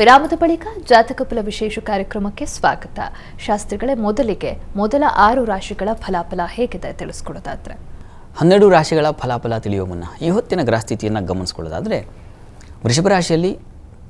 ವಿರಾಮದ ಬಳಿಕ ಜಾತಕ ಫಲ ವಿಶೇಷ ಕಾರ್ಯಕ್ರಮಕ್ಕೆ ಸ್ವಾಗತ. ಶಾಸ್ತ್ರಿಗಳೇ, ಮೊದಲಿಗೆ ಮೊದಲ ಆರು ರಾಶಿಗಳ ಫಲಾಫಲ ಹೇಗಿದೆ ತಿಳಿಸ್ಕೊಡೋದಾದ್ರೆ? ಹನ್ನೆರಡು ರಾಶಿಗಳ ಫಲಾಫಲ ತಿಳಿಯುವ ಮುನ್ನ ಈ ಹೊತ್ತಿನ ಗ್ರಹಸ್ಥಿತಿಯನ್ನು ಗಮನಿಸ್ಕೊಳ್ಳೋದಾದರೆ, ವೃಷಭ ರಾಶಿಯಲ್ಲಿ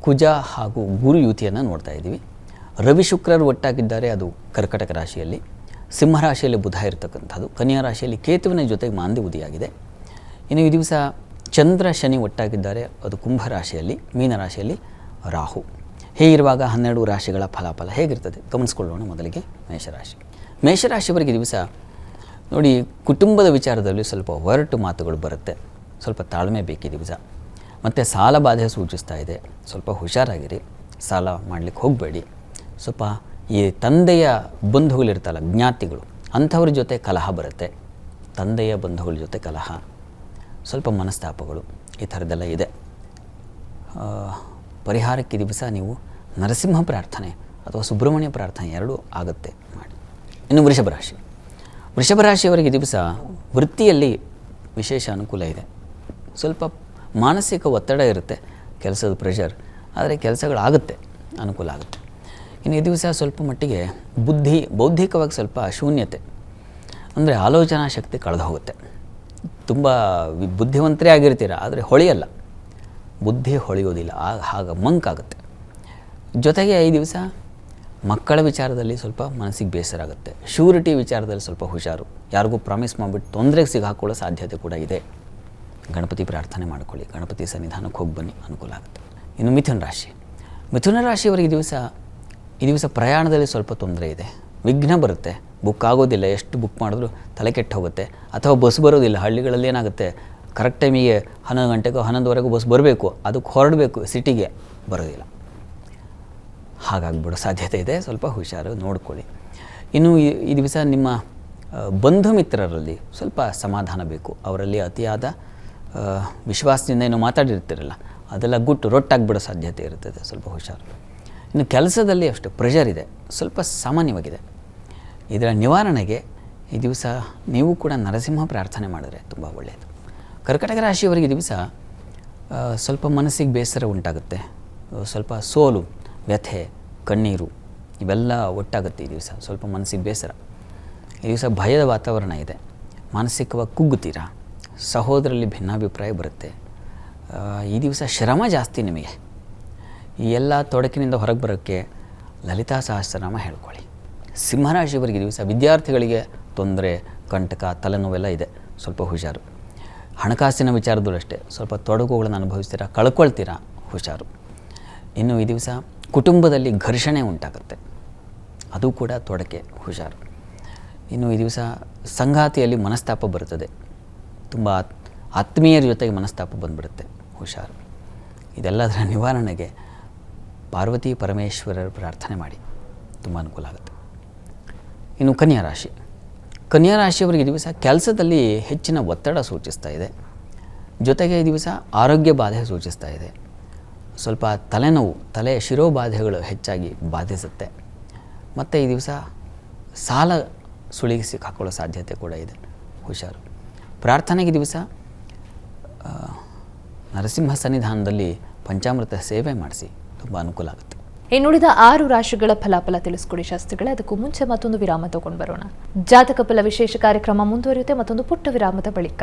ಕುಜ ಹಾಗೂ ಗುರು ಯುತಿಯನ್ನು ನೋಡ್ತಾ ಇದ್ದೀವಿ. ರವಿ ಶುಕ್ರರು ಒಟ್ಟಾಗಿದ್ದಾರೆ, ಅದು ಕರ್ಕಟಕ ರಾಶಿಯಲ್ಲಿ. ಸಿಂಹ ರಾಶಿಯಲ್ಲಿ ಬುಧ ಇರತಕ್ಕಂಥದ್ದು. ಕನ್ಯಾ ರಾಶಿಯಲ್ಲಿ ಕೇತುವಿನ ಜೊತೆಗೆ ಮಾಂದಿ ಉದಿಯಾಗಿದೆ ಇನ್ನು ಈ ದಿವಸ ಚಂದ್ರ ಶನಿ ಒಟ್ಟಾಗಿದ್ದಾರೆ, ಅದು ಕುಂಭ ರಾಶಿಯಲ್ಲಿ, ಮೀನ ರಾಶಿಯಲ್ಲಿ ರಾಹು. ಹೀಗಿರುವಾಗ ಹನ್ನೆರಡು ರಾಶಿಗಳ ಫಲಾಫಲ ಹೇಗಿರ್ತದೆ? ಗಮನಿಸ್ಕೊಳ್ಳೋಣ ಮೊದಲಿಗೆ ಮೇಷರಾಶಿ. ಮೇಷರಾಶಿಯವರಿಗೆ ದಿವಸ ನೋಡಿ, ಕುಟುಂಬದ ವಿಚಾರದಲ್ಲಿ ಸ್ವಲ್ಪ ಒರಟು ಮಾತುಗಳು ಬರುತ್ತೆ. ಸ್ವಲ್ಪ ತಾಳ್ಮೆ ಬೇಕಿ ದಿವಸ. ಮತ್ತು ಸಾಲ ಬಾಧೆ ಸೂಚಿಸ್ತಾ ಇದೆ. ಸ್ವಲ್ಪ ಹುಷಾರಾಗಿರಿ. ಸಾಲ ಮಾಡಲಿಕ್ಕೆ ಹೋಗಬೇಡಿ. ಸ್ವಲ್ಪ ಈ ತಂದೆಯ ಬಂಧುಗಳಿರ್ತಲ್ಲ ಜ್ಞಾತಿಗಳು, ಅಂಥವ್ರ ಜೊತೆ ಕಲಹ ಬರುತ್ತೆ. ತಂದೆಯ ಬಂಧುಗಳ ಜೊತೆ ಕಲಹ. ಸ್ವಲ್ಪ ಮನಸ್ತಾಪಗಳು ಈ ಥರದ್ದೆಲ್ಲ ಇದೆ. ಪರಿಹಾರಕ್ಕೆ ದಿವಸ ನೀವು ನರಸಿಂಹ ಪ್ರಾರ್ಥನೆ ಅಥವಾ ಸುಬ್ರಹ್ಮಣ್ಯ ಪ್ರಾರ್ಥನೆ ಎರಡೂ ಆಗುತ್ತೆ ಮಾಡಿ. ಇನ್ನು ವೃಷಭ ರಾಶಿ. ವೃಷಭ ರಾಶಿಯವರಿಗೆ ದಿವಸ ವೃತ್ತಿಯಲ್ಲಿ ವಿಶೇಷ ಅನುಕೂಲ ಇದೆ. ಸ್ವಲ್ಪ ಮಾನಸಿಕ ಒತ್ತಡ ಇರುತ್ತೆ, ಕೆಲಸದ ಪ್ರೆಷರ್ ಆದರೆ ಕೆಲಸಗಳಾಗುತ್ತೆ ಅನುಕೂಲ ಆಗುತ್ತೆ. ಇನ್ನು ಈ ದಿವಸ ಸ್ವಲ್ಪ ಮಟ್ಟಿಗೆ ಬುದ್ಧಿ, ಬೌದ್ಧಿಕವಾಗಿ ಸ್ವಲ್ಪ ಶೂನ್ಯತೆ, ಅಂದರೆ ಆಲೋಚನಾ ಶಕ್ತಿ ಕಳೆದು ಹೋಗುತ್ತೆ. ತುಂಬ ಬುದ್ಧಿವಂತರೇ ಆಗಿರ್ತೀರ, ಆದರೆ ಹೊಳೆಯಲ್ಲ. ಬುದ್ಧಿ ಹೊಳೆಯೋದಿಲ್ಲ, ಆಗ ಹಾಗೆ ಮಂಕಾಗುತ್ತೆ. ಜೊತೆಗೆ ಈ ದಿವಸ ಮಕ್ಕಳ ವಿಚಾರದಲ್ಲಿ ಸ್ವಲ್ಪ ಮನಸ್ಸಿಗೆ ಬೇಸರ ಆಗುತ್ತೆ. ಶ್ಯೂರಿಟಿ ವಿಚಾರದಲ್ಲಿ ಸ್ವಲ್ಪ ಹುಷಾರು. ಯಾರಿಗೂ ಪ್ರಾಮಿಸ್ ಮಾಡಿಬಿಟ್ಟು ತೊಂದರೆಗೆ ಸಿಗಾಕೊಳ್ಳೋ ಸಾಧ್ಯತೆ ಕೂಡ ಇದೆ. ಗಣಪತಿ ಪ್ರಾರ್ಥನೆ ಮಾಡ್ಕೊಳ್ಳಿ. ಗಣಪತಿ ಸನ್ನಿಧಾನಕ್ಕೆ ಹೋಗಿ ಬನ್ನಿ. ಅನುಕೂಲ ಆಗುತ್ತೆ. ಇನ್ನು ಮಿಥುನ ರಾಶಿ. ಮಿಥುನ ರಾಶಿಯವರಿಗೆ ದಿವಸ, ಈ ದಿವಸ ಪ್ರಯಾಣದಲ್ಲಿ ಸ್ವಲ್ಪ ತೊಂದರೆ ಇದೆ. ವಿಘ್ನ ಬರುತ್ತೆ. ಬುಕ್ ಆಗೋದಿಲ್ಲ. ಎಷ್ಟು ಬುಕ್ ಮಾಡಿದ್ರು ತಲೆ ಕೆಟ್ಟು ಹೋಗುತ್ತೆ. ಅಥವಾ ಬಸ್ ಬರೋದಿಲ್ಲ. ಹಳ್ಳಿಗಳಲ್ಲಿ ಏನಾಗುತ್ತೆ? ಕರೆಕ್ಟ್ ಟೈಮಿಗೆ ಹನ್ನೊಂದು ಗಂಟೆಗೋ ಹನ್ನೊಂದುವರೆಗೂ ಬಸ್ ಬರಬೇಕು. ಅದಕ್ಕೆ ಹೊರಡಬೇಕು. ಸಿಟಿಗೆ ಬರೋದಿಲ್ಲ. ಹಾಗಾಗ್ಬಿಡೋ ಸಾಧ್ಯತೆ ಇದೆ. ಸ್ವಲ್ಪ ಹುಷಾರು ನೋಡ್ಕೊಳ್ಳಿ. ಇನ್ನು ಈ ದಿವಸ ನಿಮ್ಮ ಬಂಧು ಮಿತ್ರರಲ್ಲಿ ಸ್ವಲ್ಪ ಸಮಾಧಾನ ಬೇಕು. ಅವರಲ್ಲಿ ಅತಿಯಾದ ವಿಶ್ವಾಸದಿಂದ ಏನು ಮಾತಾಡಿರ್ತಿರಲ್ಲ, ಅದೆಲ್ಲ ಗುಟ್ಟು ರೊಟ್ಟಾಗ್ಬಿಡೋ ಸಾಧ್ಯತೆ ಇರ್ತದೆ. ಸ್ವಲ್ಪ ಹುಷಾರು. ಇನ್ನು ಕೆಲಸದಲ್ಲಿ ಅಷ್ಟು ಪ್ರೆಷರ್ ಇದೆ. ಸ್ವಲ್ಪ ಸಾಮಾನ್ಯವಾಗಿದೆ. ಇದರ ನಿವಾರಣೆಗೆ ಈ ದಿವಸ ನೀವು ಕೂಡ ನರಸಿಂಹ ಪ್ರಾರ್ಥನೆ ಮಾಡಿದ್ರೆ ತುಂಬ ಒಳ್ಳೆಯದು ಕರ್ಕಟಕ ರಾಶಿಯವರಿಗೆ ದಿವಸ ಸ್ವಲ್ಪ ಮನಸ್ಸಿಗೆ ಬೇಸರ ಉಂಟಾಗುತ್ತೆ. ಸ್ವಲ್ಪ ಸೋಲು ವ್ಯಥೆ, ಕಣ್ಣೀರು ಇವೆಲ್ಲ ಒಟ್ಟಾಗುತ್ತೆ ಈ ದಿವಸ. ಸ್ವಲ್ಪ ಮನಸ್ಸಿಗೆ ಬೇಸರ. ಈ ದಿವಸ ಭಯದ ವಾತಾವರಣ ಇದೆ. ಮಾನಸಿಕವಾಗಿ ಕುಗ್ಗುತ್ತೀರಾ? ಸಹೋದರಲ್ಲಿ ಭಿನ್ನಾಭಿಪ್ರಾಯ ಬರುತ್ತೆ. ಈ ದಿವಸ ಶ್ರಮ ಜಾಸ್ತಿ ನಿಮಗೆ. ಈ ಎಲ್ಲ ತೊಡಕಿನಿಂದ ಹೊರಗೆ ಬರೋಕ್ಕೆ ಲಲಿತಾ ಸಹಸ್ರನಾಮ ಹೇಳ್ಕೊಳ್ಳಿ. ಸಿಂಹರಾಶಿಯವರಿಗೆ ದಿವಸ ವಿದ್ಯಾರ್ಥಿಗಳಿಗೆ ತೊಂದರೆ, ಕಂಟಕ, ತಲೆನೋವೆಲ್ಲ ಇದೆ. ಸ್ವಲ್ಪ ಹುಷಾರು. ಹಣಕಾಸಿನ ವಿಚಾರದಲ್ಲೂ ಅಷ್ಟೇ. ಸ್ವಲ್ಪ ತೊಡಕುಗಳನ್ನು ಅನುಭವಿಸ್ತೀರಾ, ಕಳ್ಕೊಳ್ತೀರಾ, ಹುಷಾರು. ಇನ್ನು ಈ ದಿವಸ ಕುಟುಂಬದಲ್ಲಿ ಘರ್ಷಣೆ ಉಂಟಾಗುತ್ತೆ. ಅದು ಕೂಡ ತೊಡಕೆ ಹುಷಾರು. ಇನ್ನು ಈ ದಿವಸ ಸಂಗಾತಿಯಲ್ಲಿ ಮನಸ್ತಾಪ ಬರುತ್ತದೆ. ತುಂಬ ಆತ್ಮೀಯರ ಜೊತೆಗೆ ಮನಸ್ತಾಪ ಬಂದ್ಬಿಡುತ್ತೆ ಹುಷಾರು. ಇದೆಲ್ಲದರ ನಿವಾರಣೆಗೆ ಪಾರ್ವತಿ ಪರಮೇಶ್ವರರ ಪ್ರಾರ್ಥನೆ ಮಾಡಿ. ತುಂಬ ಅನುಕೂಲ ಆಗುತ್ತೆ. ಇನ್ನು ಕನ್ಯಾ ರಾಶಿ. ಕನ್ಯಾ ರಾಶಿಯವರಿಗೆ ದಿವಸ ಕೆಲಸದಲ್ಲಿ ಹೆಚ್ಚಿನ ಒತ್ತಡ ಸೂಚಿಸ್ತಾ ಇದೆ. ಜೊತೆಗೆ ಈ ದಿವಸ ಆರೋಗ್ಯ ಬಾಧೆ ಸೂಚಿಸ್ತಾ ಇದೆ. ಸ್ವಲ್ಪ ತಲೆನೋವು, ತಲೆ ಶಿರೋಬಾಧೆಗಳು ಹೆಚ್ಚಾಗಿ ಬಾಧಿಸುತ್ತೆ. ಮತ್ತು ಈ ದಿವಸ ಸಾಲ ಸುಳಿಗಿಸಿ ಸಿಕ್ಕಾಕೊಳ್ಳೋ ಸಾಧ್ಯತೆ ಕೂಡ ಇದೆ. ಹುಷಾರು. ಪ್ರಾರ್ಥನೆಗೆ ದಿವಸ ನರಸಿಂಹ ಸನ್ನಿಧಾನದಲ್ಲಿ ಪಂಚಾಮೃತ ಸೇವೆ ಮಾಡಿಸಿ ತುಂಬ ಅನುಕೂಲ ಆಗುತ್ತೆ. ಇನ್ನುಳಿದ ಆರು ರಾಶಿಗಳ ಫಲಾಫಲ ತಿಳಿಸ್ಕೊಡಿ ಶಾಸ್ತ್ರಿಗಳೇ. ಅದಕ್ಕೂ ಮುಂಚೆ ಮತ್ತೊಂದು ವಿರಾಮ ತಗೊಂಡು ಬರೋಣ. ಜಾತಕ ಫಲ ವಿಶೇಷ ಕಾರ್ಯಕ್ರಮ ಮುಂದುವರಿಯುತ್ತೆ. ಮತ್ತೊಂದು ಪುಟ್ಟ ವಿರಾಮದ ಬಳಿಕ.